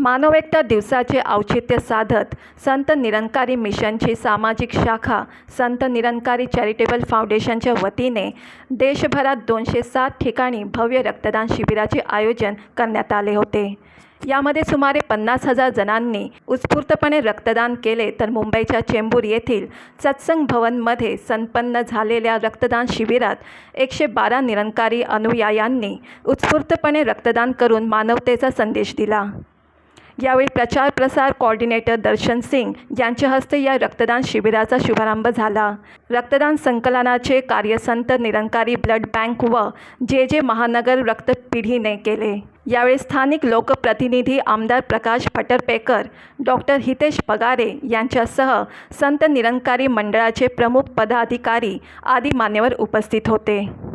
मानवएकता दिवसाचे औचित्य साधत संत निरंकारी मिशनची सामाजिक शाखा संत निरंकारी चॅरिटेबल फाउंडेशनच्या वतीने देशभरात दोनशे सात ठिकाणी भव्य रक्तदान शिबिराचे आयोजन करण्यात आले होते. यामध्ये सुमारे पन्नास हजार जणांनी उत्स्फूर्तपणे रक्तदान केले तर मुंबईच्या चेंबूर येथील सत्संग भवनमध्ये संपन्न झालेल्या रक्तदान शिबिरात एकशे बारा निरंकारी अनुयायांनी उत्स्फूर्तपणे रक्तदान करून मानवतेचा संदेश दिला. यावेळी प्रचार प्रसार कॉर्डिनेटर दर्शन सिंग यांच्या हस्ते या रक्तदान शिबिराचा शुभारंभ झाला. रक्तदान संकलनाचे कार्य संत निरंकारी ब्लड बँक व जे जे महानगर रक्तपिढीने केले. यावेळी स्थानिक लोकप्रतिनिधी आमदार प्रकाश फटरपेकर डॉक्टर हितेश पगारे यांच्यासह संत निरंकारी मंडळाचे प्रमुख पदाधिकारी आदी मान्यवर उपस्थित होते.